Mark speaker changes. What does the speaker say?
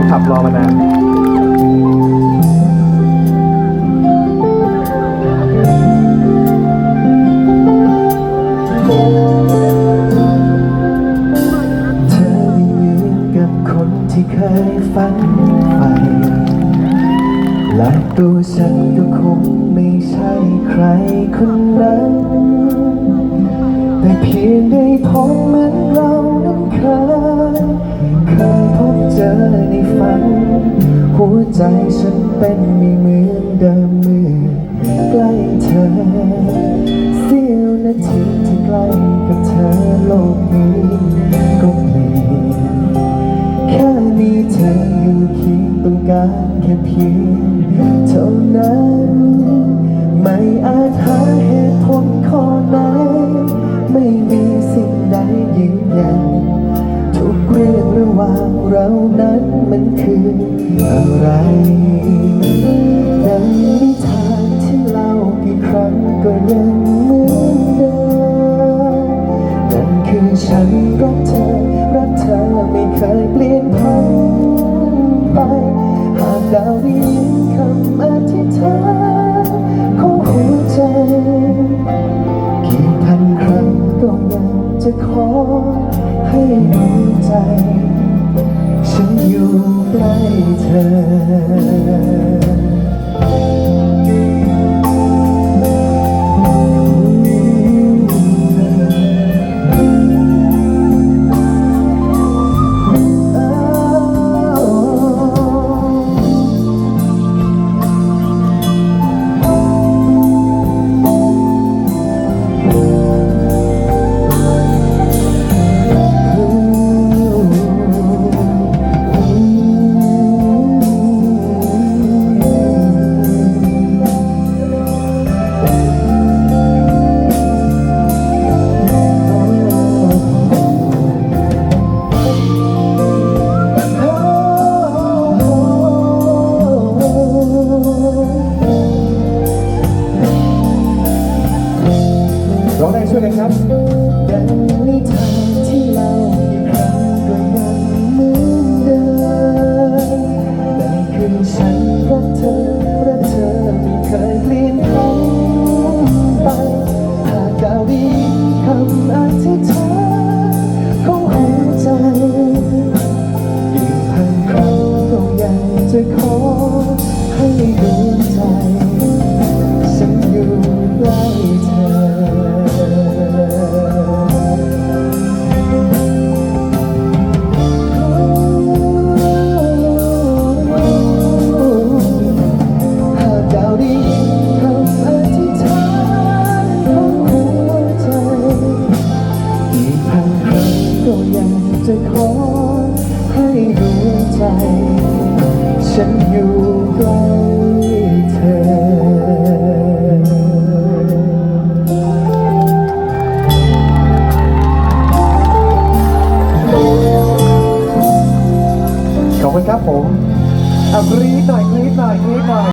Speaker 1: นคลับรอมานาน
Speaker 2: ที่เคยฝันใฝ่และตัวฉันก็คงไม่ใช่ใครคนนั้น ฝัน หัวใจฉันเป็นไม่เหมือนเดิมเมื่อใกล้เธอเสี้ยวนาทีที่ใกล้กับเธอโลกนี้ก็เปลี่ยนแค่มีเธออยู่เคียงต้องการแค่เพียงเท่านั้น ไม่อาจหาเหตุผลข้อไหน มันคืออะไรดังนิทานที่เล่ากี่ครั้งก็ยังเหมือนเดิมนั่นคือฉันรักเธอ รักเธอไม่เคยเปลี่ยนพันไป หากดาวได้ยินคำอธิษฐานของหัวใจ กี่พันครั้งก็ยังจะขอให้ดวงใจ อยู่ใกล้เธอ
Speaker 1: ครับ
Speaker 2: ดังนิทานที่เล่ากี่ครั้งก็ยังเหมือนเดิมแต่คือฉันรักเธอรักเธอไม่เคยเปลี่ยนแปลงไปหากดาวด้ยินคำอธิษฐานของหัวใจอีกพันครั้งก็ยังจะขอให้ดวงใจ ให้ดวใจ ฉันอยู่ใกล้เธอ
Speaker 1: ขอบคุณครับผมอะกรี๊ดหน่อย